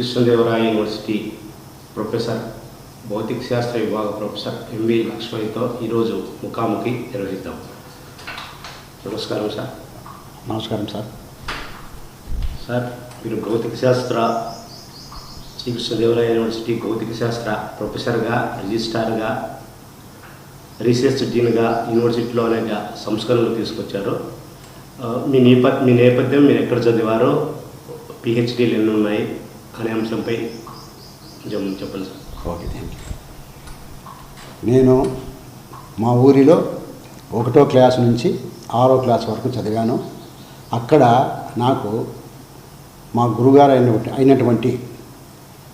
Sri Krishnadevaraya university professor భౌతిక శాస్త్ర విభాగ ప్రొఫెసర్ ఎంవి లక్ష్మణ్తో ఈరోజు ముఖాముఖి నిర్వహిద్దాం. నమస్కారం సార్. నమస్కారం సార్. సార్ మీరు భౌతిక శాస్త్ర శ్రీకృష్ణదేవరాయ యూనివర్సిటీ భౌతిక శాస్త్ర ప్రొఫెసర్గా రిజిస్ట్రార్గా రీసెర్చ్ డీన్గా యూనివర్సిటీలో అనేక సంస్కరణలు తీసుకొచ్చారు. మీ నేప మీ నేపథ్యం మీరు ఎక్కడ చదివారో పిహెచ్డీలు ఎన్ని ఉన్నాయి? అనే అంశంపై కొంచెం చెప్పండి సార్. ఓకే థ్యాంక్ యూ నేను మా ఊరిలో ఒకటో క్లాస్ నుంచి ఆరో క్లాస్ వరకు చదివాను. అక్కడ నాకు మా గురుగారు అయిన అయినటువంటి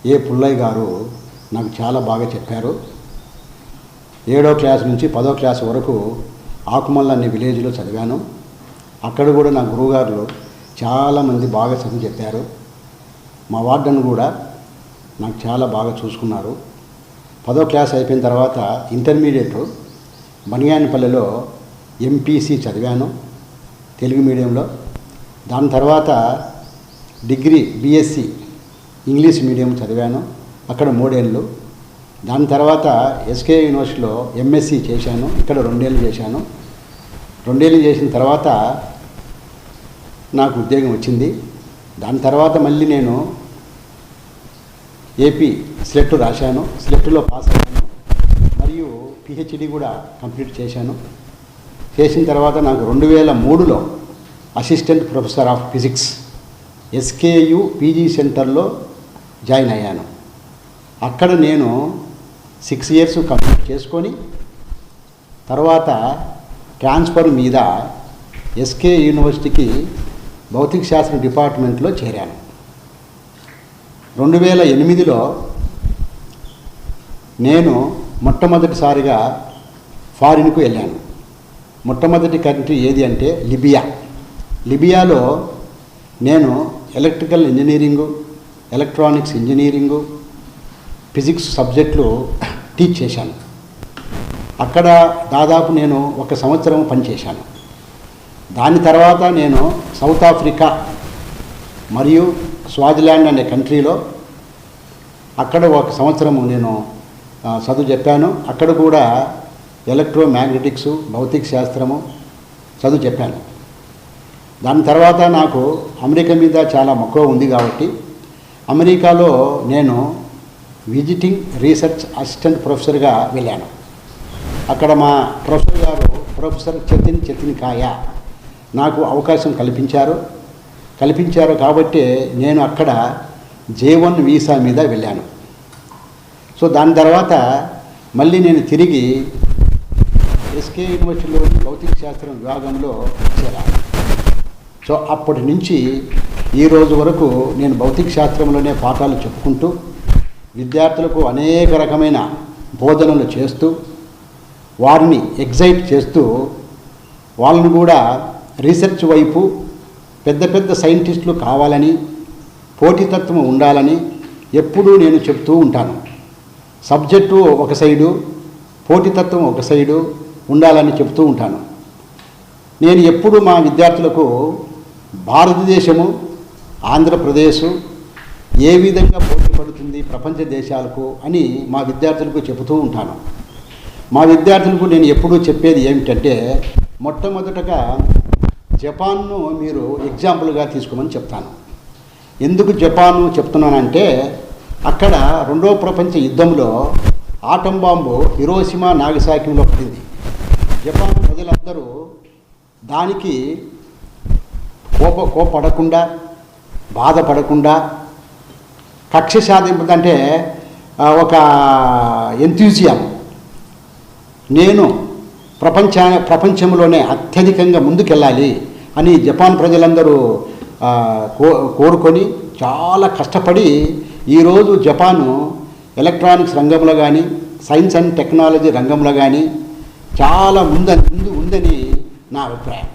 ఏ పుల్లయ్య గారు నాకు చాలా బాగా చెప్పారు. ఏడో క్లాస్ నుంచి పదో క్లాస్ వరకు ఆకుమల్ల అనే విలేజ్లో చదివాను. అక్కడ కూడా నా గురువుగారు చాలామంది బాగా చదువు చెప్పారు. మా వార్డెన్ కూడా నాకు చాలా బాగా చూసుకున్నారు. పదో క్లాస్ అయిపోయిన తర్వాత ఇంటర్మీడియట్ బనియానిపల్లెలో ఎంపీసీ చదివాను తెలుగు మీడియంలో. దాని తర్వాత డిగ్రీ బీఎస్సీ ఇంగ్లీష్ మీడియం చదివాను అక్కడ మూడేళ్ళు. దాని తర్వాత ఎస్కే యూనివర్సిటీలో ఎంఎస్సి చేశాను ఇక్కడ రెండేళ్ళు చేశాను. రెండేళ్ళు చేసిన తర్వాత నాకు ఉద్యోగం వచ్చింది. దాని తర్వాత మళ్ళీ నేను ఏపీ స్లెట్ రాశాను. స్లెట్లో పాస్ అయ్యాను. మరియు పిహెచ్డి కూడా కంప్లీట్ చేశాను. చేసిన తర్వాత నాకు రెండు వేల మూడులో assistant professor of physics SKU PG సెంటర్లో జాయిన్ అయ్యాను. అక్కడ నేను సిక్స్ ఇయర్స్ కంప్లీట్ చేసుకొని తర్వాత ట్రాన్స్ఫర్ మీద ఎస్కే యూనివర్సిటీకి భౌతిక శాస్త్ర డిపార్ట్మెంట్లో చేరాను. రెండు వేల ఎనిమిదిలో నేను మొట్టమొదటిసారిగా ఫారిన్కు వెళ్ళాను. మొట్టమొదటి కంట్రీ ఏది అంటే లిబియా. లిబియాలో నేను electrical engineering electronics engineering physics సబ్జెక్టులు టీచ్ చేశాను. అక్కడ దాదాపు నేను ఒక సంవత్సరం పనిచేశాను. దాని తర్వాత నేను సౌత్ ఆఫ్రికా మరియు స్వాజిలాండ్ అనే కంట్రీలో అక్కడ ఒక సంవత్సరము నేను చదువు చెప్పాను. అక్కడ కూడా ఎలక్ట్రోమాగ్నెటిక్స్ భౌతిక శాస్త్రము చదువు చెప్పాను. దాని తర్వాత నాకు అమెరికా మీద చాలా మక్కువ ఉంది కాబట్టి అమెరికాలో నేను విజిటింగ్ రీసెర్చ్ అసిస్టెంట్ ప్రొఫెసర్గా వెళ్ళాను. అక్కడ మా ప్రొఫెసర్ గారు ప్రొఫెసర్ చతిన్ కాయ నాకు అవకాశం కల్పించారు. కల్పించారు కాబట్టి నేను అక్కడ జేవన్ వీసా మీద వెళ్ళాను. సో దాని తర్వాత మళ్ళీ నేను తిరిగి ఎస్కే యూనివర్సిటీలోని భౌతిక శాస్త్రం విభాగంలో చేరాను. సో అప్పటి నుంచి ఈ రోజు వరకు నేను భౌతిక శాస్త్రంలోనే పాఠాలు చెప్పుకుంటూ విద్యార్థులకు అనేక రకమైన బోధనలు చేస్తూ వారిని ఎగ్జైట్ చేస్తూ వాళ్ళని కూడా రీసెర్చ్ వైపు పెద్ద పెద్ద సైంటిస్టులు కావాలని పోటీతత్వం ఉండాలని ఎప్పుడూ నేను చెప్తూ ఉంటాను. సబ్జెక్టు ఒక సైడు పోటీతత్వం ఒక సైడు ఉండాలని చెప్తూ ఉంటాను. నేను ఎప్పుడు మా విద్యార్థులకు భారతదేశము ఆంధ్రప్రదేశ్ ఏ విధంగా పోటీ పడుతుంది ప్రపంచ దేశాలకు అని మా విద్యార్థులకు చెబుతూ ఉంటాను. మా విద్యార్థులకు నేను ఎప్పుడూ చెప్పేది ఏమిటంటే మొట్టమొదటగా జపాన్ను మీరు ఎగ్జాంపుల్గా తీసుకోమని చెప్తాను. ఎందుకు జపాన్ చెప్తున్నానంటే అక్కడ రెండవ ప్రపంచ యుద్ధంలో ఆటం బాంబు హిరోషిమా నాగసాకిలో పడింది. జపాన్ ప్రజలందరూ దానికి కోప కోపడకుండా బాధపడకుండా కక్ష సాధింపు అంటే ఒక ఎంతూజియం నేను ప్రపంచ ప్రపంచంలోనే అత్యధికంగా ముందుకెళ్ళాలి అని జపాన్ ప్రజలందరూ కో కోరుకొని చాలా కష్టపడి ఈరోజు జపాను ఎలక్ట్రానిక్స్ రంగంలో కానీ సైన్స్ అండ్ టెక్నాలజీ రంగంలో కానీ చాలా ముంద ముందు ఉందని నా అభిప్రాయం.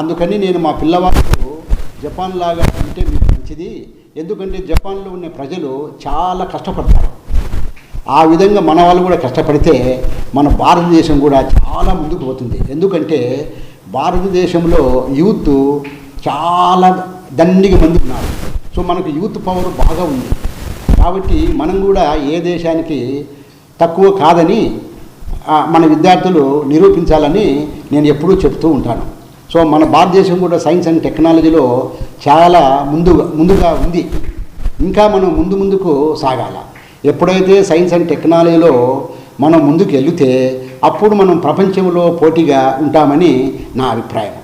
అందుకని నేను మా పిల్లవాళ్ళకు జపాన్ లాగా ఉంటే మీకు మంచిది. ఎందుకంటే జపాన్లో ఉన్న ప్రజలు చాలా కష్టపడతారు. ఆ విధంగా మన వాళ్ళు కూడా కష్టపడితే మన భారతదేశం కూడా చాలా ముందుకు పోతుంది. ఎందుకంటే భారతదేశంలో యూత్ చాలా దండిగా మంది ఉన్నారు సో మనకు యూత్ పవర్ బాగా ఉంది. కాబట్టి మనం కూడా ఏ దేశానికి తక్కువ కాదని మన విద్యార్థులు నిరూపించాలని నేను ఎప్పుడూ చెప్తూ ఉంటాను. సో మన భారతదేశం కూడా సైన్స్ అండ్ టెక్నాలజీలో చాలా ముందుగా ముందుగా ఉంది. ఇంకా మనం ముందు ముందుకు సాగాల. ఎప్పుడైతే సైన్స్ అండ్ టెక్నాలజీలో మనం ముందుకు వెళితే అప్పుడు మనం ప్రపంచంలో పోటీగా ఉంటామని నా అభిప్రాయం.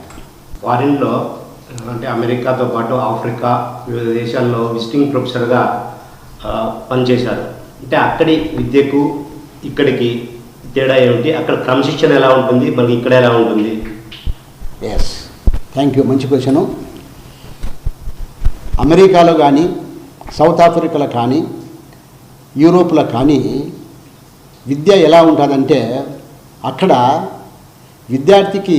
ఫారిన్లో అంటే అమెరికాతో పాటు ఆఫ్రికా వివిధ దేశాల్లో విజిటింగ్ ప్రొఫెసర్గా పనిచేశారు. అంటే అక్కడి విద్యకు ఇక్కడికి తేడా ఏమిటి? అక్కడ క్రమశిక్షణ ఎలా ఉంటుంది? మనకి ఇక్కడ ఎలా ఉంటుంది? ఎస్ థ్యాంక్ యూ మంచి క్వశ్చను. అమెరికాలో కానీ సౌత్ ఆఫ్రికాలో కానీ యూరోప్లో కానీ విద్య ఎలా ఉంటుందంటే అక్కడ విద్యార్థికి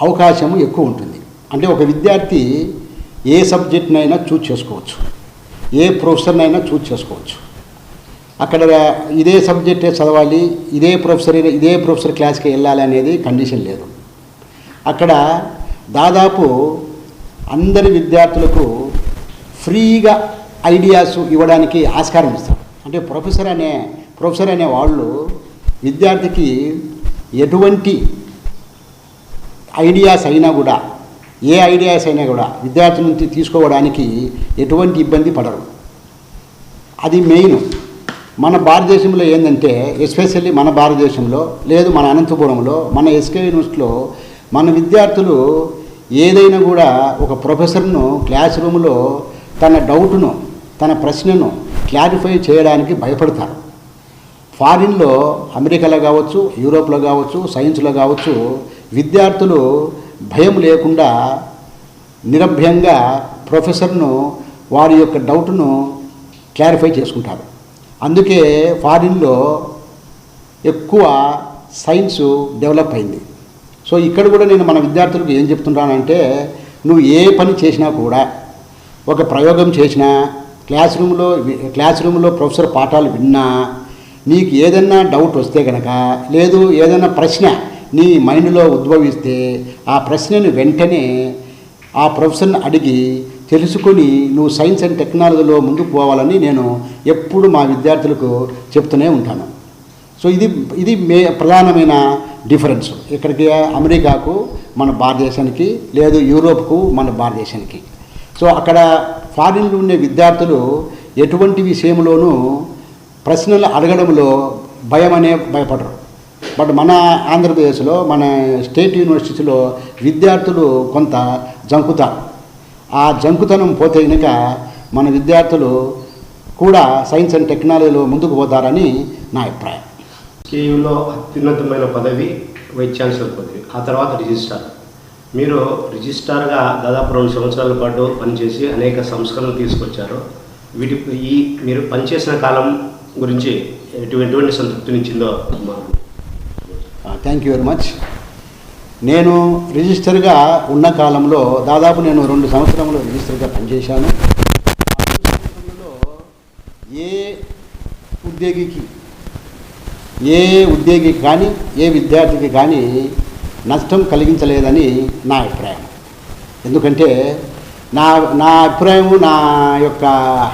అవకాశం ఎక్కువ ఉంటుంది. అంటే ఒక విద్యార్థి ఏ సబ్జెక్ట్నైనా చూజ్ చేసుకోవచ్చు. ఏ ప్రొఫెసర్నైనా చూజ్ చేసుకోవచ్చు. అక్కడ ఇదే సబ్జెక్టే చదవాలి ఇదే ప్రొఫెసర్ ఇదే ప్రొఫెసర్ క్లాస్కి వెళ్ళాలి అనేది కండిషన్ లేదు. అక్కడ దాదాపు అందరి విద్యార్థులకు ఫ్రీగా ఐడియాస్ ఇవ్వడానికి ఆస్కారం ఇస్తారు. అంటే ప్రొఫెసర్ అనే ప్రొఫెసర్ అనే వాళ్ళు విద్యార్థికి ఎటువంటి ఐడియాస్ అయినా కూడా ఏ ఐడియాస్ అయినా కూడా విద్యార్థి నుంచి తీసుకోవడానికి ఎటువంటి ఇబ్బంది పడరు. అది మెయిన్. మన భారతదేశంలో ఏంటంటే ఎస్పెషల్లీ మన భారతదేశంలో లేదు మన అనంతపురంలో మన ఎస్కే యూనివర్సిటీలో మన విద్యార్థులు ఏదైనా కూడా ఒక ప్రొఫెసర్ను క్లాస్ రూమ్లో తన డౌట్ను తన ప్రశ్నను క్లారిఫై చేయడానికి భయపడతారు. ఫారిన్లో అమెరికాలో కావచ్చు యూరోప్లో కావచ్చు సైన్స్లో కావచ్చు విద్యార్థులు భయం లేకుండా నిరభ్యంగా ప్రొఫెసర్ను వారి యొక్క డౌట్ను క్లారిఫై చేసుకుంటారు. అందుకే ఫారిన్లో ఎక్కువ సైన్స్ డెవలప్ అయింది. సో ఇక్కడ కూడా నేను మన విద్యార్థులకు ఏం చెప్తున్నానంటే నువ్వు ఏ పని చేసినా కూడా ఒక ప్రయోగం చేసినా క్లాస్ రూమ్లో క్లాస్ రూమ్లో ప్రొఫెసర్ పాఠాలు విన్నా నీకు ఏదన్నా డౌట్ వస్తే కనుక లేదు ఏదైనా ప్రశ్న నీ మైండ్లో ఉద్భవిస్తే ఆ ప్రశ్నను వెంటనే ఆ ప్రొఫెసర్ని అడిగి తెలుసుకొని నువ్వు సైన్స్ అండ్ టెక్నాలజీలో ముందుకు పోవాలని నేను ఎప్పుడు మా విద్యార్థులకు చెప్తూనే ఉంటాను. సో ఇది ఇది మే ప్రధానమైన డిఫరెన్స్. ఇక్కడికి అమెరికాకు మన భారతదేశానికి లేదు యూరోప్కు మన భారతదేశానికి. సో అక్కడ ఫారిన్లో ఉండే విద్యార్థులు ఎటువంటి విషయంలోనూ ప్రశ్నలు అడగడంలో భయం అనే భయపడరు. బట్ మన ఆంధ్రప్రదేశ్లో మన స్టేట్ యూనివర్సిటీలో విద్యార్థులు కొంత జంకుతారు ఆ జంకుతనం పోతే కనుక మన విద్యార్థులు కూడా సైన్స్ అండ్ టెక్నాలజీలో ముందుకు పోతారని నా అభిప్రాయం. కేయూలో అత్యున్నతమైన పదవి వైస్ ఛాన్సలర్ పదవి ఆ తర్వాత రిజిస్ట్రార్. మీరు రిజిస్ట్రార్గా దాదాపు రెండు సంవత్సరాల పాటు పనిచేసి అనేక సంస్కరణలు తీసుకొచ్చారు. వీటి ఈ మీరు పనిచేసిన కాలం గురించి ఎటువంటి సంతృప్తినిచ్చిందో థ్యాంక్ యూ వెరీ మచ్ నేను రిజిస్టర్గా ఉన్న కాలంలో దాదాపు నేను రెండు సంవత్సరంలో రిజిస్టర్గా పనిచేశాను. ఏ ఉద్యోగికి ఏ ఉద్యోగికి కానీ ఏ విద్యార్థికి కానీ నష్టం కలిగించలేదని నా అభిప్రాయం. ఎందుకంటే నా నా అభిప్రాయం నా యొక్క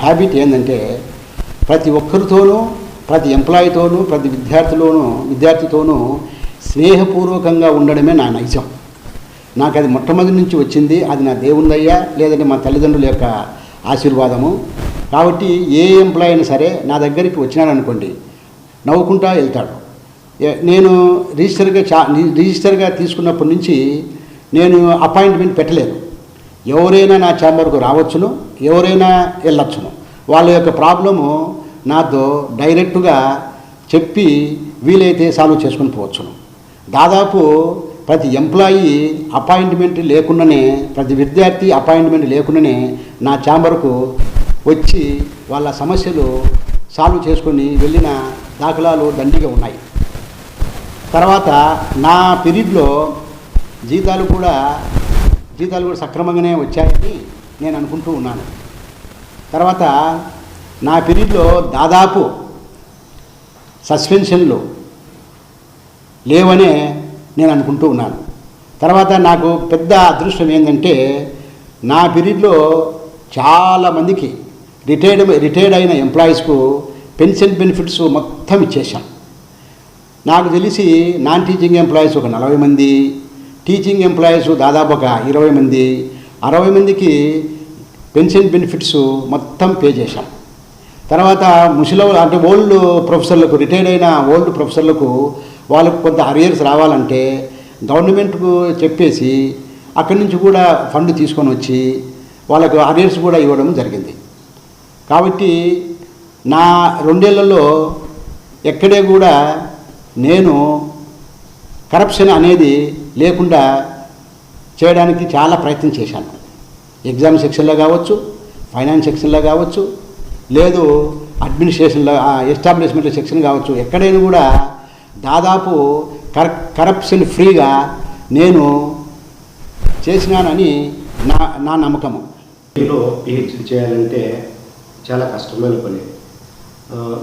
హ్యాబిట్ ఏంటంటే ప్రతి ఒక్కరితోనూ ప్రతి ఎంప్లాయీతోనూ ప్రతి విద్యార్థిలోనూ విద్యార్థితోనూ స్నేహపూర్వకంగా ఉండడమే నా నైజం. నాకు అది మొట్టమొదటి నుంచి వచ్చింది అది నా దేవుందయ్యా లేదంటే మా తల్లిదండ్రుల యొక్క ఆశీర్వాదము. కాబట్టి ఏ ఎంప్లాయీ అయినా సరే నా దగ్గరికి వచ్చినాడు అనుకోండి నవ్వుకుంటా వెళ్తాడు. నేను రిజిస్టర్గా చా రిజిస్టర్గా తీసుకున్నప్పటి నుంచి నేను అపాయింట్మెంట్ పెట్టలేదు. ఎవరైనా నా ఛాంబర్కు రావచ్చును ఎవరైనా వెళ్ళొచ్చును. వాళ్ళ యొక్క ప్రాబ్లము నాతో డైరెక్ట్గా చెప్పి వీలైతే సాల్వ్ చేసుకుని పోవచ్చును. దాదాపు ప్రతి ఎంప్లాయీ అపాయింట్మెంట్ లేకుండానే ప్రతి విద్యార్థి అపాయింట్మెంట్ లేకుండానే నా ఛాంబర్కు వచ్చి వాళ్ళ సమస్యలు సాల్వ్ చేసుకొని వెళ్ళిన దాఖలాలు దండిగా ఉన్నాయి. తర్వాత నా పీరియడ్లో జీతాలు కూడా జీతాలు కూడా సక్రమంగానే వచ్చాయని నేను అనుకుంటూ ఉన్నాను. తర్వాత నా పీరియడ్లో దాదాపు సస్పెన్షన్లు లేవనే నేను అనుకుంటూ ఉన్నాను. తర్వాత నాకు పెద్ద అదృష్టం ఏంటంటే నా పీరియడ్లో చాలామందికి రిటైర్డ్ రిటైర్డ్ అయిన ఎంప్లాయీస్కు పెన్షన్ బెనిఫిట్స్ మొత్తం ఇచ్చేసాం నాకు తెలిసి నాన్ టీచింగ్ ఎంప్లాయీస్ ఒక నలభై మంది టీచింగ్ ఎంప్లాయీస్ దాదాపు ఒక ఇరవై మంది. అరవై మందికి పెన్షన్ బెనిఫిట్స్ మొత్తం పే చేశాం. తర్వాత ముసలి అంటే ఓల్డ్ ప్రొఫెసర్లకు రిటైర్డ్ అయిన ఓల్డ్ ప్రొఫెసర్లకు వాళ్ళకు కొంత అరియర్స్ రావాలంటే గవర్నమెంట్కు చెప్పేసి అక్కడి నుంచి కూడా ఫండ్ తీసుకొని వచ్చి వాళ్ళకు అరియర్స్ కూడా ఇవ్వడం జరిగింది. కాబట్టి నా రెండేళ్ళలో ఎక్కడే కూడా నేను కరప్షన్ అనేది లేకుండా చేయడానికి చాలా ప్రయత్నం చేశాను. ఎగ్జామ్ సెక్షన్లో కావచ్చు ఫైనాన్స్ సెక్షన్లో కావచ్చు లేదు అడ్మినిస్ట్రేషన్లో ఎస్టాబ్లిష్మెంట్ సెక్షన్ కావచ్చు ఎక్కడైనా కూడా దాదాపు కర కరప్షన్ ఫ్రీగా నేను చేసినానని నా నా నమ్మకము. మీరు పిహెచ్డి చేయాలంటే చాలా కష్టమైన పని.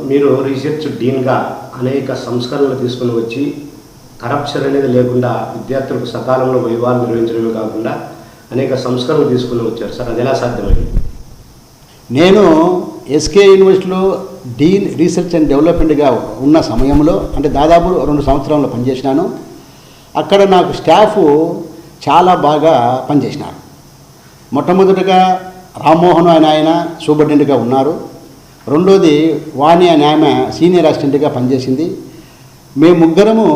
మీరు రీసెర్చ్ డీన్గా అనేక సంస్కరణలు తీసుకుని వచ్చి కరప్షన్ అనేది లేకుండా విద్యార్థులకు సకాలంలో వైభవాలు నిర్వహించడమే కాకుండా అనేక సంస్కరణలు తీసుకుని వచ్చారు. సార్ అది ఎలా సాధ్యమైంది? నేను ఎస్కే యూనివర్సిటీలో డీన్ రీసెర్చ్ అండ్ డెవలప్మెంట్గా ఉన్న సమయంలో అంటే దాదాపు రెండు సంవత్సరాలు పనిచేసినాను. అక్కడ నాకు స్టాఫ్ చాలా బాగా పనిచేసినారు. మొట్టమొదటిగా రామ్మోహన్ అనే ఆయన సూపరింటెండెంట్గా ఉన్నారు. రెండోది వాణి అనే ఆమె సీనియర్ అసిస్టెంట్గా పనిచేసింది. మేము ముగ్గురము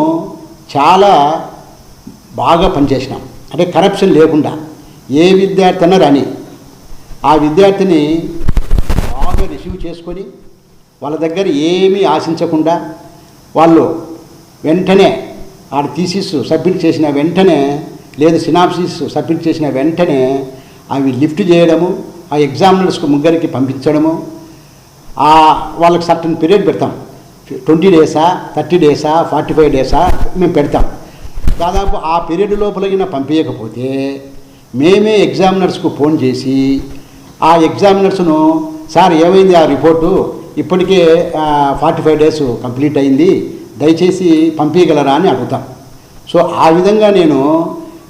చాలా బాగా పనిచేసినాం. అంటే కరప్షన్ లేకుండా. ఏ విద్యార్థి అన్నా రాని. ఆ విద్యార్థిని బాగా రిసీవ్ చేసుకొని వాళ్ళ దగ్గర ఏమీ ఆశించకుండా వాళ్ళు వెంటనే ఆడ థీసిస్ సబ్మిట్ చేసిన వెంటనే లేదు సినాప్సిస్ సబ్మిట్ చేసిన వెంటనే అవి లిఫ్ట్ చేయడము ఆ ఎగ్జామినర్స్కు ముగ్గురికి పంపించడము వాళ్ళకి సర్టన్ పీరియడ్ పెడతాం. ట్వంటీ డేసా థర్టీ డేసా ఫార్టీ ఫైవ్ డేసా మేము పెడతాం. దాదాపు ఆ పీరియడ్ లోపలగిన పంపించకపోతే మేమే ఎగ్జామినర్స్కు ఫోన్ చేసి ఆ ఎగ్జామినర్స్ను సార్ ఏమైంది ఆ రిపోర్టు ఇప్పటికే ఫార్టీ ఫైవ్ డేస్ కంప్లీట్ అయింది. దయచేసి పంపించగలరా అని అడుగుతాం. సో ఆ విధంగా నేను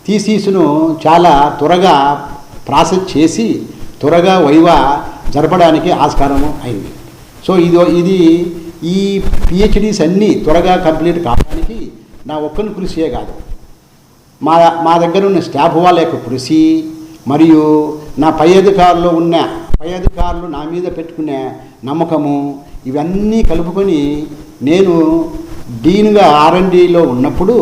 థీసీస్ను చాలా త్వరగా ప్రాసెస్ చేసి త్వరగా వైవా జరపడానికి ఆస్కారం అయింది. సో ఇది ఇది ఈ పిహెచ్డీస్ అన్నీ త్వరగా కంప్లీట్ కావడానికి నా ఒక్కని కృషియే కాదు. మా మా దగ్గర ఉన్న స్టాఫ్ వాళ్ళ యొక్క కృషి మరియు నా పై అధికారులు ఉన్న పై అధికారులు నా మీద పెట్టుకునే నమ్మకము ఇవన్నీ కలుపుకొని నేను డీన్గా ఆర్ఎండీలో ఉన్నప్పుడు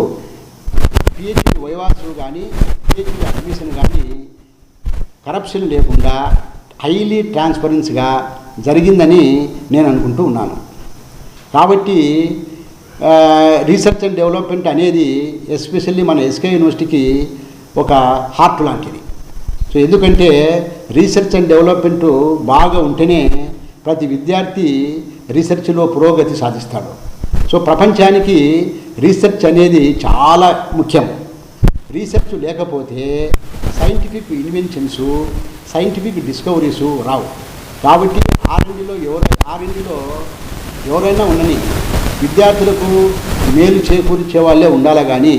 పిహెచ్డి వైవాసు కానీ పిహెచ్డి అడ్మిషన్ కానీ కరప్షన్ లేకుండా హైలీ ట్రాన్స్పరెన్స్గా జరిగిందని నేను అనుకుంటూ ఉన్నాను. కాబట్టి రీసెర్చ్ అండ్ డెవలప్మెంట్ అనేది ఎస్పెషల్లీ మన ఎస్కే యూనివర్సిటీకి ఒక హార్ట్ లాంటిది. సో ఎందుకంటే రీసెర్చ్ అండ్ డెవలప్మెంట్ బాగా ఉంటేనే ప్రతి విద్యార్థి రీసెర్చ్లో పురోగతి సాధిస్తాడు. సో ప్రపంచానికి రీసెర్చ్ అనేది చాలా ముఖ్యం. రీసెర్చ్ లేకపోతే సైంటిఫిక్ ఇన్వెన్షన్స్ సైంటిఫిక్ డిస్కవరీస్ రావు. కాబట్టి ఆర్ఎండిలో ఎవరైనా ఆర్ఎండిలో ఎవరైనా ఉండని విద్యార్థులకు మేలు చేకూర్చే వాళ్ళే ఉండాలి కానీ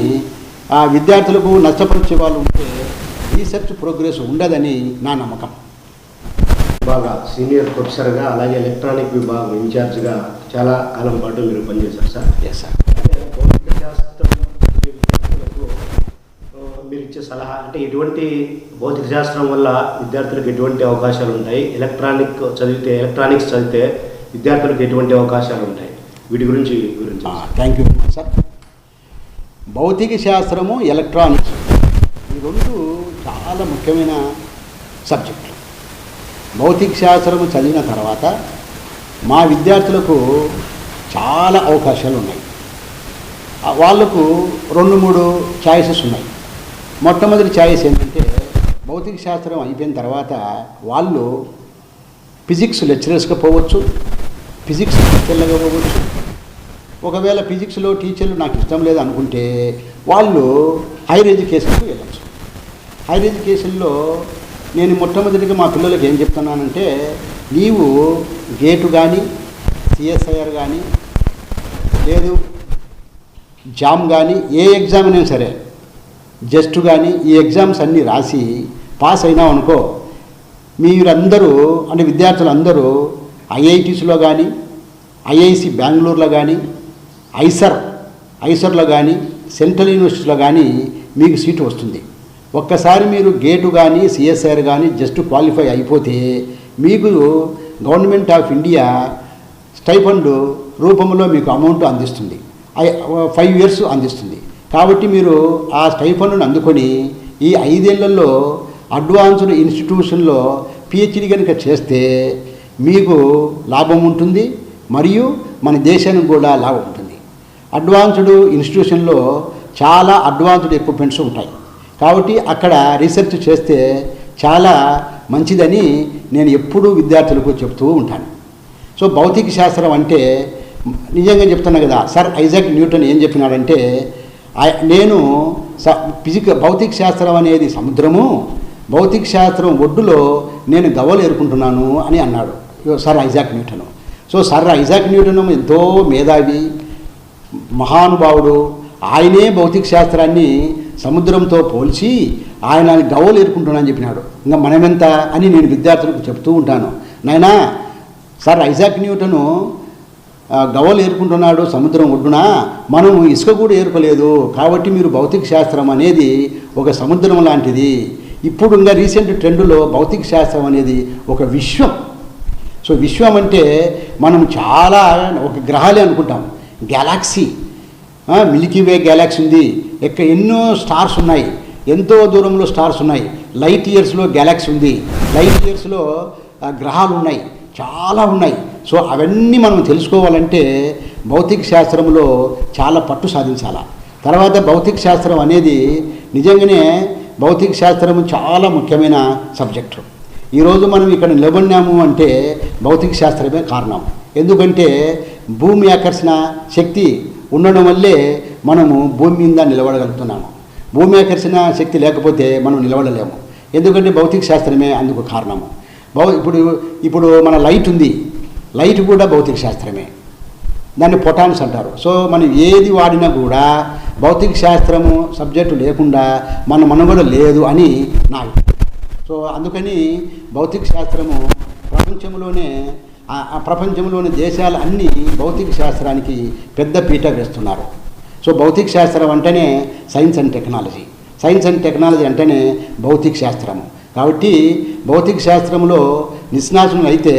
ఆ విద్యార్థులకు నష్టపరిచే వాళ్ళు ఉంటే రీసెర్చ్ ప్రోగ్రెస్ ఉండదని నా నమ్మకం. బాగా సీనియర్ ప్రొఫెసర్గా అలాగే ఎలక్ట్రానిక్ విభాగం ఇన్ఛార్జ్గా చాలా కాలం పాటు మీరు పనిచేశారు సార్. ఎస్ సార్ అంటే భౌతిక శాస్త్రం చదివే విద్యార్థులకు ఆ, మీరు ఇచ్చే సలహా అంటే ఎటువంటి భౌతిక శాస్త్రం వల్ల విద్యార్థులకు ఎటువంటి అవకాశాలు ఉంటాయి? ఎలక్ట్రానిక్ చదివితే ఎలక్ట్రానిక్స్ చదివితే విద్యార్థులకు ఎటువంటి అవకాశాలు ఉంటాయి? వీటి గురించి గురించి థ్యాంక్ యూ సార్ భౌతిక శాస్త్రము ఎలక్ట్రానిక్స్ ఈ రెండు చాలా ముఖ్యమైన సబ్జెక్టులు. భౌతిక శాస్త్రము చదివిన తర్వాత మా విద్యార్థులకు చాలా అవకాశాలు ఉన్నాయి. వాళ్ళకు రెండు మూడు ఛాయిసెస్ ఉన్నాయి. మొట్టమొదటి ఛాయిస్ ఏంటంటే భౌతిక శాస్త్రం అయిపోయిన తర్వాత వాళ్ళు ఫిజిక్స్ లెక్చరర్స్గా పోవచ్చు ఫిజిక్స్ టీచర్లుగా పోవచ్చు. ఒకవేళ ఫిజిక్స్లో టీచర్లు నాకు ఇష్టం లేదు అనుకుంటే వాళ్ళు హైయర్ ఎడ్యుకేషన్కి వెళ్ళచ్చు. హైయర్ ఎడ్యుకేషన్లో నేను మొట్టమొదటిగా మా పిల్లలకి ఏం చెప్తున్నానంటే నీవు గేటు కానీ సిఎస్ఐఆర్ కానీ లేదు జామ్ కానీ ఏ ఎగ్జామ్ అయినా సరే జస్ట్ కానీ ఈ ఎగ్జామ్స్ అన్నీ రాసి పాస్ అయినావు అనుకో మీరందరూ అంటే విద్యార్థులందరూ ఐఐటీస్లో కానీ ఐఐసి బెంగళూరులో కానీ ఐసర్ ఐసర్లో కానీ సెంట్రల్ యూనివర్సిటీలో కానీ మీకు సీటు వస్తుంది. ఒక్కసారి మీరు గేటు కానీ సిఎస్ఆర్ కానీ జస్ట్ క్వాలిఫై అయిపోతే మీకు గవర్నమెంట్ ఆఫ్ ఇండియా స్టైఫండ్ రూపంలో మీకు అమౌంట్ అందిస్తుంది. ఐ- ఫైవ్ ఇయర్స్ అందిస్తుంది. కాబట్టి మీరు ఆ స్టైఫండ్ను అందుకొని ఈ ఐదేళ్ళలో అడ్వాన్స్డ్ ఇన్స్టిట్యూషన్లో పిహెచ్డి కనుక చేస్తే మీకు లాభం ఉంటుంది మరియు మన దేశానికి కూడా లాభం ఉంటుంది. అడ్వాన్స్డ్ ఇన్స్టిట్యూషన్లో చాలా అడ్వాన్స్డ్ ఎక్విప్మెంట్స్ ఉంటాయి. కాబట్టి అక్కడ రీసెర్చ్ చేస్తే చాలా మంచిదని నేను ఎప్పుడూ విద్యార్థులకు చెప్తూ ఉంటాను. సో భౌతిక శాస్త్రం అంటే నిజంగా చెప్తున్నా కదా సర్ ఐజాక్ న్యూటన్ ఏం చెప్పినాడంటే నేను స ఫిజిక భౌతిక శాస్త్రం అనేది సముద్రము భౌతిక శాస్త్రం ఒడ్డులో నేను గవ్వలు ఏరుకుంటున్నాను అని అన్నాడు. Sir Isaac Newton. So sir Isaac Newton ఎంతో మేధావి మహానుభావుడు. ఆయనే భౌతిక శాస్త్రాన్ని సముద్రంతో పోల్చి ఆయన గవ్వలు ఏరుకుంటున్నానని చెప్పినాడు. ఇంకా మనమెంత అని నేను విద్యార్థులకు చెప్తూ ఉంటాను. నాయనా సార్ ఐజాక్ న్యూటను గవలు గవ్వలు ఏరుకుంటున్నాడు సముద్రం ఒడ్డున మనము ఇసుక కూడా ఏరుకోలేదు. కాబట్టి మీరు భౌతిక శాస్త్రం అనేది ఒక సముద్రం లాంటిది. ఇప్పుడు ఇంకా రీసెంట్ ట్రెండ్లో భౌతిక శాస్త్రం అనేది ఒక విశ్వం. సో విశ్వం అంటే మనం చాలా ఒక గ్రహాలే అనుకుంటాం. గ్యాలాక్సీ. మిల్కీ వే గ్యాలాక్సీ ఉంది. ఎక్క ఎన్నో స్టార్స్ ఉన్నాయి. ఎంతో దూరంలో స్టార్స్ ఉన్నాయి. లైట్ ఇయర్స్లో గ్యాలాక్సీ ఉంది. లైట్ ఇయర్స్లో గ్రహాలు ఉన్నాయి. చాలా ఉన్నాయి. సో అవన్నీ మనం తెలుసుకోవాలంటే భౌతిక శాస్త్రంలో చాలా పట్టు సాధించాల? తర్వాత భౌతిక శాస్త్రం అనేది నిజంగానే భౌతిక శాస్త్రం చాలా ముఖ్యమైన సబ్జెక్టు. ఈరోజు మనం ఇక్కడ నిలబడినాము అంటే భౌతిక శాస్త్రమే కారణం. ఎందుకంటే భూమి ఆకర్షణ శక్తి ఉండడం వల్లే మనము భూమి మీద నిలబడగలుగుతున్నాము. భూమి ఆకర్షణ శక్తి లేకపోతే మనం నిలబడలేము. ఎందుకంటే భౌతిక శాస్త్రమే అందుకు కారణము. ఇప్పుడు ఇప్పుడు మన లైట్ ఉంది. లైట్ కూడా భౌతిక శాస్త్రమే. దాన్ని పొటాన్స్ అంటారు. సో మనం ఏది వాడినా కూడా భౌతిక శాస్త్రము సబ్జెక్టు లేకుండా మన మనుగడ లేదు అని నా సో అందుకని భౌతిక శాస్త్రము ప్రపంచంలోనే ఆ- ప్రపంచంలోని దేశాలు అన్నీ భౌతిక శాస్త్రానికి పెద్ద పీట వేస్తున్నారు. సో భౌతిక శాస్త్రం అంటేనే science and technology. Science and technology అంటేనే భౌతిక శాస్త్రము. కాబట్టి భౌతిక శాస్త్రంలో నిష్ణాతులు అయితే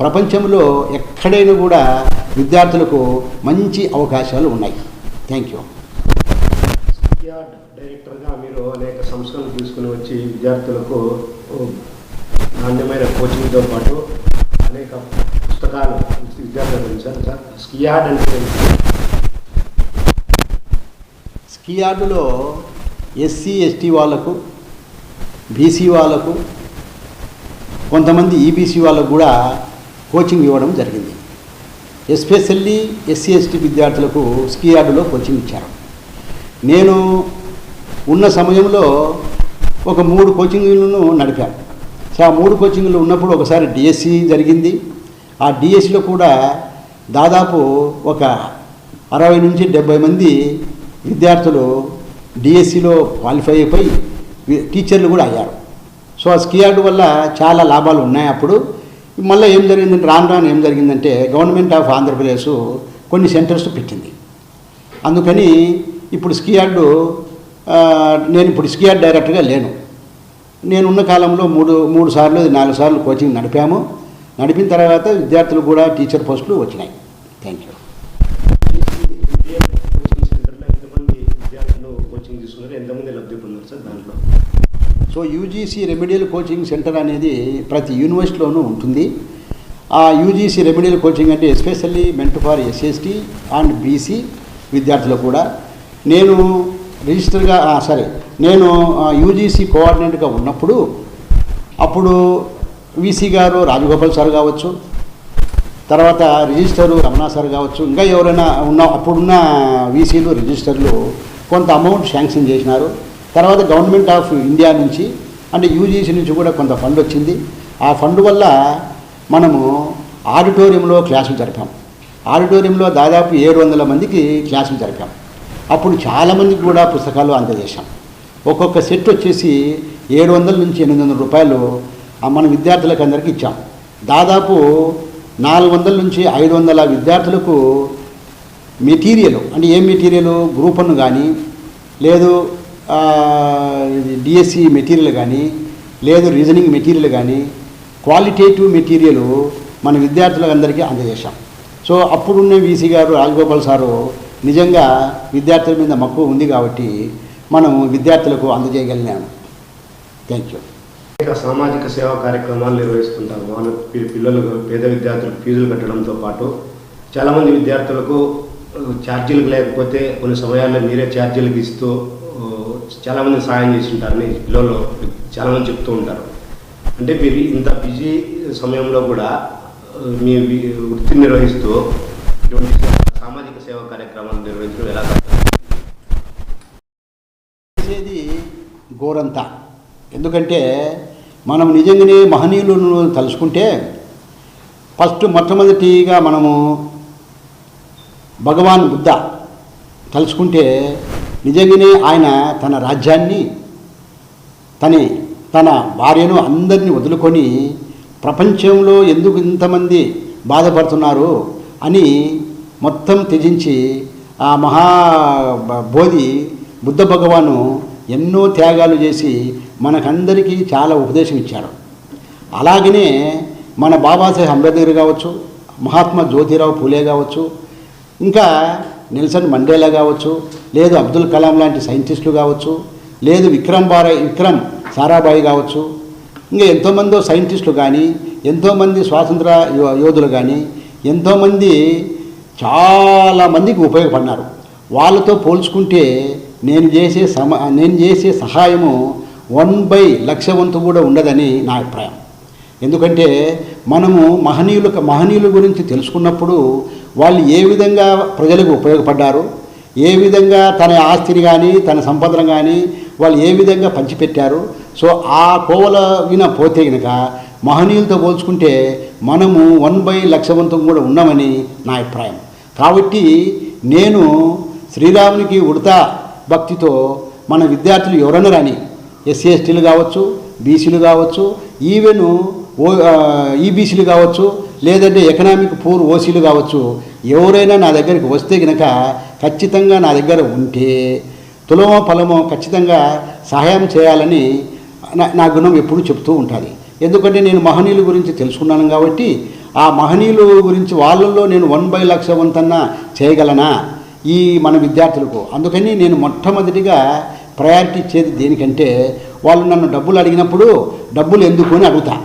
ప్రపంచంలో ఎక్కడైనా కూడా విద్యార్థులకు మంచి అవకాశాలు ఉన్నాయి. థ్యాంక్ యూ డైరెక్టర్గా మీరు అనేక సంస్థలు తీసుకుని వచ్చి విద్యార్థులకు నాణ్యమైన కోచింగ్తో పాటు అనేక పుస్తకాలు విద్యార్థులకు సార్ స్కియార్డ్ అంటే? స్కియార్డులో ఎస్సీ ఎస్టీ వాళ్ళకు బీసీ వాళ్ళకు కొంతమంది ఈబీసీ వాళ్ళకు కూడా కోచింగ్ ఇవ్వడం జరిగింది. ఎస్పెషల్లీ ఎస్సీ ఎస్టీ విద్యార్థులకు స్కీయార్డులో కోచింగ్ ఇచ్చారు. నేను ఉన్న సమయంలో ఒక మూడు కోచింగ్లను నడిపాను. సో ఆ మూడు కోచింగ్లు ఉన్నప్పుడు ఒకసారి డిఎస్సి జరిగింది. ఆ డిఎస్సిలో కూడా దాదాపు ఒక అరవై నుంచి డెబ్బై మంది విద్యార్థులు డిఎస్సిలో క్వాలిఫై అయిపోయి టీచర్లు కూడా అయ్యారు. సో ఆ స్కియార్డ్ వల్ల చాలా లాభాలు ఉన్నాయి అప్పుడు. మళ్ళీ ఏం జరిగిందంటే రాను రాను ఏం జరిగిందంటే గవర్నమెంట్ ఆఫ్ ఆంధ్రప్రదేశ్ కొన్ని సెంటర్స్ పెట్టింది. అందుకని ఇప్పుడు స్కియార్డు నేను ఇప్పుడు స్కియార్డ్ డైరెక్టర్గా లేను. నేనున్న కాలంలో మూడు మూడు సార్లు నాలుగు సార్లు కోచింగ్ నడిపాము. నడిపిన తర్వాత విద్యార్థులు కూడా టీచర్ పోస్టులు వచ్చినాయి థ్యాంక్ యూ ఇండియన్ కోచింగ్ సెంటర్లో ఎంతమంది విద్యార్థులు కోచింగ్ తీసుకున్నారు ఎంతమంది లబ్ధి పొందారు సార్ దాంట్లో so UGC remedial coaching centre అనేది ప్రతి యూనివర్సిటీలోనూ ఉంటుంది. ఆ యూజీసీ రెమెడియల్ కోచింగ్ అంటే especially meant for SST and BC విద్యార్థులు కూడా. నేను రిజిస్టర్గా సరే నేను యూజీసీ కోఆర్డినేటర్గా ఉన్నప్పుడు అప్పుడు వీసీ గారు రాజగోపాల్ సార్ కావచ్చు తర్వాత రిజిస్టరు రమణ సార్ కావచ్చు ఇంకా ఎవరైనా ఉన్న అప్పుడున్న వీసీలు రిజిస్టర్లు కొంత అమౌంట్ శాంక్షన్ చేసినారు. తర్వాత గవర్నమెంట్ ఆఫ్ ఇండియా నుంచి అంటే యూజీసీ నుంచి కూడా కొంత ఫండ్ వచ్చింది. ఆ ఫండ్ వల్ల మనము ఆడిటోరియంలో క్లాసులు జరిపాం. ఆడిటోరియంలో దాదాపు ఏడు వందల మందికి క్లాసులు జరిపాం. అప్పుడు చాలామందికి కూడా పుస్తకాలు అందజేశాం. ఒక్కొక్క సెట్ వచ్చేసి ఏడు వందల నుంచి ఎనిమిది వందల రూపాయలు మన విద్యార్థులకు అందరికీ ఇచ్చాం. దాదాపు నాలుగు వందల నుంచి ఐదు వందల విద్యార్థులకు మెటీరియల్ అంటే ఏం మెటీరియల్? గ్రూప్ వన్ కానీ లేదు డిఎస్సి మెటీరియల్ కానీ లేదు రీజనింగ్ మెటీరియల్ కానీ క్వాలిటేటివ్ మెటీరియల్ మన విద్యార్థులందరికీ అందజేశాం. సో అప్పుడున్న వీసీ గారు రాజగోపాల్ సారు నిజంగా విద్యార్థుల మీద మక్కువ ఉంది కాబట్టి మనం విద్యార్థులకు అందజేయగలిగాము థ్యాంక్ యూ అనేక సామాజిక సేవా కార్యక్రమాలు నిర్వహిస్తుంటారు. వాళ్ళ పిల్లలకు పేద విద్యార్థులకు ఫీజులు కట్టడంతో పాటు చాలామంది విద్యార్థులకు ఛార్జీలకు లేకపోతే కొన్ని సమయాల్లో మీరే ఛార్జీలకు ఇస్తూ చాలామంది సహాయం చేస్తుంటారని పిల్లలు చాలామంది చెప్తూ ఉంటారు. అంటే మీరు ఇంత బిజీ సమయంలో కూడా మీ వృత్తిని నిర్వహిస్తూ ఇటువంటి సామాజిక సేవా కార్యక్రమాలు నిర్వహించడం ఎలా చేసేది ఘోరంత ఎందుకంటే మనం నిజంగానే మహనీయులను తలుచుకుంటే ఫస్ట్ మొట్టమొదటిగా మనము భగవాన్ బుద్ధ తలుచుకుంటే నిజంగానే ఆయన తన రాజ్యాన్ని తన తన భార్యను అందరినీ వదులుకొని ప్రపంచంలో ఎందుకు ఇంతమంది బాధపడుతున్నారు అని మొత్తం త్యజించి ఆ మహా బోధి బుద్ధ భగవాను ఎన్నో త్యాగాలు చేసి మనకందరికీ చాలా ఉపదేశం ఇచ్చాడు. అలాగనే మన బాబాసాహెబ్ అంబేద్కర్ కావచ్చు మహాత్మా జ్యోతిరావు పూలే కావచ్చు ఇంకా నెల్సన్ మండేలా కావచ్చు లేదు అబ్దుల్ కలాం లాంటి సైంటిస్టులు కావచ్చు లేదు విక్రమ్ బారాయ్ విక్రమ్ సారాభాయ్ కావచ్చు ఇంకా ఎంతోమంది సైంటిస్టులు కానీ ఎంతోమంది స్వాతంత్ర యో- యోధులు కానీ ఎంతోమంది చాలామందికి ఉపయోగపడినారు. వాళ్ళతో పోల్చుకుంటే నేను చేసే సమ నేను చేసే సహాయము వన్ బై లక్ష వంతు కూడా ఉండదని నా అభిప్రాయం. ఎందుకంటే మనము మహనీయుల మహనీయుల గురించి తెలుసుకున్నప్పుడు వాళ్ళు ఏ విధంగా ప్రజలకు ఉపయోగపడ్డారు ఏ విధంగా తన ఆస్తిని కానీ తన సంపదను కానీ వాళ్ళు ఏ విధంగా పంచిపెట్టారు. సో ఆ కోవల విన పోతే కనుక మహనీయులతో పోల్చుకుంటే మనము వన్ బై లక్షవంతం కూడా ఉన్నామని నా అభిప్రాయం. కాబట్టి నేను శ్రీరామునికి ఉడతా భక్తితో మన విద్యార్థులు ఎవరన్నా రాని ఎస్సీ ఎస్టీలు కావచ్చు బీసీలు కావచ్చు ఈవెన్ ఓ ఈబీసీలు కావచ్చు లేదంటే ఎకనామిక్ పూర్ ఓసీలు కావచ్చు. ఎవరైనా నా దగ్గరికి వస్తే గనక ఖచ్చితంగా నా దగ్గర ఉంటే తులమో ఫలమో ఖచ్చితంగా సహాయం చేయాలని నా నా గుణం ఎప్పుడూ చెప్తూ ఉంటుంది. ఎందుకంటే నేను మహనీయుల గురించి తెలుసుకున్నాను కాబట్టి ఆ మహనీయుల గురించి వాళ్ళల్లో నేను వన్ బై లక్ష వంతన్నా చేయగలనా? ఈ మన విద్యార్థులకు. అందుకని నేను మొట్టమొదటిగా ప్రయారిటీ ఇచ్చేది దేనికంటే వాళ్ళు నన్ను డబ్బులు అడిగినప్పుడు డబ్బులు ఎందుకు? అని అడుగుతా.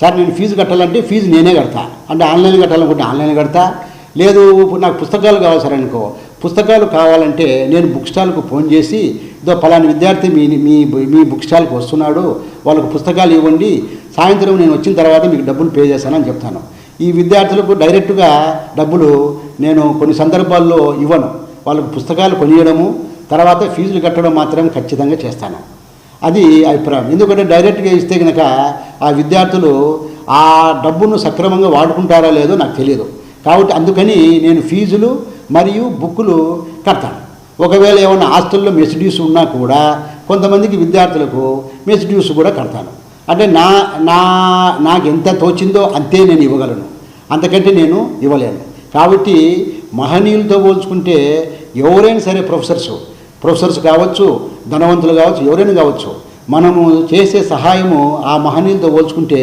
సార్ నేను ఫీజు కట్టాలంటే ఫీజు నేనే కడతా. అంటే ఆన్లైన్ కట్టాలనుకుంటే ఆన్లైన్ కడతా. లేదు నాకు పుస్తకాలు కావాలి సార్ అనుకో. పుస్తకాలు కావాలంటే నేను బుక్ స్టాల్కు ఫోన్ చేసి ఇదో పలాని విద్యార్థి మీ మీ మీ బుక్ స్టాల్కి వస్తున్నాడు. వాళ్ళకు పుస్తకాలు ఇవ్వండి. సాయంత్రం నేను వచ్చిన తర్వాత మీకు డబ్బులు పే చేస్తానని చెప్తాను. ఈ విద్యార్థులకు డైరెక్ట్గా డబ్బులు నేను కొన్ని సందర్భాల్లో ఇవ్వను. వాళ్ళకు పుస్తకాలు కొనియడము తర్వాత ఫీజులు కట్టడం మాత్రం ఖచ్చితంగా చేస్తాను. అది అభిప్రాయం. ఎందుకంటే డైరెక్ట్గా ఇస్తే కనుక ఆ విద్యార్థులు ఆ డబ్బును సక్రమంగా వాడుకుంటారా లేదో నాకు తెలియదు కాబట్టి అందుకని నేను ఫీజులు మరియు బుక్కులు కడతాను. ఒకవేళ ఏమైనా హాస్టల్లో మెస్ డ్యూస్ ఉన్నా కూడా కొంతమందికి విద్యార్థులకు మెసిడ్యూస్ కూడా కడతాను. అంటే నా నా నాకు ఎంత తోచిందో అంతే నేను ఇవ్వగలను. అంతకంటే నేను ఇవ్వలేను. కాబట్టి మహనీయులతో పోల్చుకుంటే ఎవరైనా సరే ప్రొఫెసర్స్ ప్రొఫెసర్స్ కావచ్చు ధనవంతులు కావచ్చు ఎవరైనా కావచ్చు మనము చేసే సహాయము ఆ మహనీయులతో పోల్చుకుంటే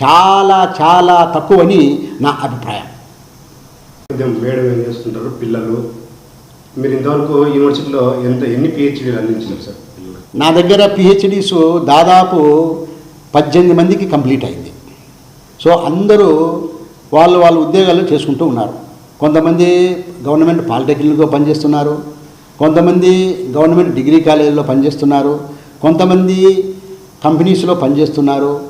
చాలా చాలా తక్కువని నా అభిప్రాయం. మేడం ఏం చేస్తుంటారు పిల్లలు? మీరు ఇంతవరకు యూనివర్సిటీలో ఎంత ఎన్ని పిహెచ్డీలు అందించారు సార్ నా దగ్గర పిహెచ్డీస్ దాదాపు పద్దెనిమిది మందికి కంప్లీట్ అయింది. సో అందరూ వాళ్ళు వాళ్ళ ఉద్యోగాలు చేసుకుంటూ ఉన్నారు. కొంతమంది గవర్నమెంట్ పాలిటెక్నిక్లో పనిచేస్తున్నారు. కొంతమంది గవర్నమెంట్ డిగ్రీ కాలేజీలో పనిచేస్తున్నారు కొంతమంది కంపెనీస్లో పనిచేస్తున్నారు.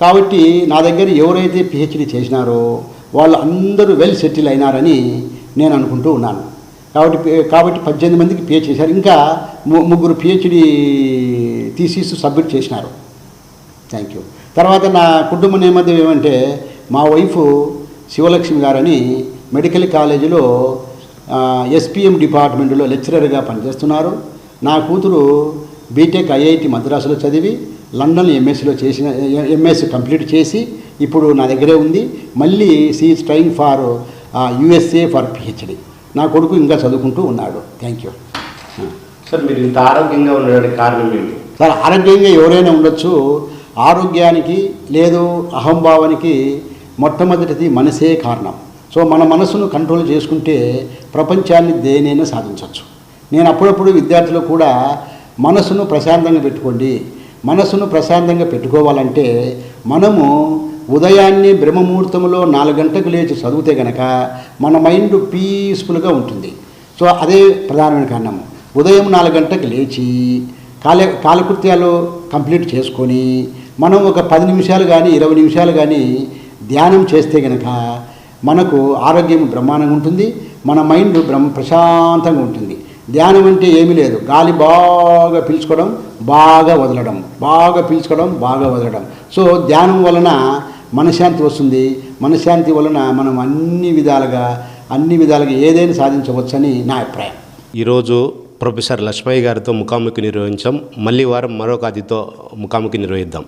కాబట్టి నా దగ్గర ఎవరైతే పిహెచ్డి చేసినారో వాళ్ళు అందరూ వెల్ సెటిల్ అయినారని నేను అనుకుంటూ ఉన్నాను. కాబట్టి కాబట్టి పద్దెనిమిది మందికి పిహెచ్ చేశారు. ఇంకా ము- ముగ్గురు పిహెచ్డి థీసిస్ సబ్మిట్ చేసినారు. థ్యాంక్ యూ తర్వాత నా కుటుంబ నేపథ్యం ఏమంటే మా వైఫ్ శివలక్ష్మి గారని మెడికల్ కాలేజీలో ఎస్పిఎం డిపార్ట్మెంట్లో లెక్చరర్గా పనిచేస్తున్నారు. నా కూతురు బీటెక్ ఐఐటి మద్రాసులో చదివి లండన్ ఎంఎస్సిలో చేసిన ఎంఎస్ కంప్లీట్ చేసి ఇప్పుడు నా దగ్గరే ఉంది. మళ్ళీ see trying for USA for PhD నా కొడుకు ఇంకా చదువుకుంటూ ఉన్నాడు. థ్యాంక్ యూ సార్ మీరు ఇంత ఆరోగ్యంగా ఉండడానికి కారణం ఏంటి? సార్ ఆరోగ్యంగా ఎవరైనా ఉండొచ్చు. ఆరోగ్యానికి లేదు అహంభావానికి మొట్టమొదటిది మనసే కారణం. సో మన మనసును కంట్రోల్ చేసుకుంటే ప్రపంచాన్ని దేనైనా సాధించవచ్చు. నేను అప్పుడప్పుడు విద్యార్థులు కూడా మనసును ప్రశాంతంగా పెట్టుకోండి. మనసును ప్రశాంతంగా పెట్టుకోవాలంటే మనము ఉదయాన్నే బ్రహ్మముహూర్తంలో నాలుగు గంటలకు లేచి చదివితే గనక మన మైండ్ పీస్ఫుల్గా ఉంటుంది. సో అదే ప్రధానమైన కారణము ఉదయం నాలుగు గంటలకు లేచి కాల కాలకృత్యాలు కంప్లీట్ చేసుకొని మనం ఒక పది నిమిషాలు కానీ ఇరవై నిమిషాలు కానీ ధ్యానం చేస్తే గనక మనకు ఆరోగ్యం బ్రహ్మాండంగా ఉంటుంది మన మైండ్ బ్రహ్మ ప్రశాంతంగా ఉంటుంది. ధ్యానం అంటే ఏమీ లేదు. గాలి బాగా పీల్చుకోవడం బాగా వదలడం బాగా పీల్చుకోవడం బాగా వదలడం. సో ధ్యానం వలన మనశ్శాంతి వస్తుంది. మనశ్శాంతి వలన మనం అన్ని విధాలుగా అన్ని విధాలుగా ఏదైనా సాధించవచ్చని నా అభిప్రాయం. ఈరోజు ప్రొఫెసర్ లక్ష్మయ్య గారితో ముఖాముఖి నిర్వహించాం. మళ్ళీ వారం మరొక అతితో ముఖాముఖి నిర్వహిద్దాం.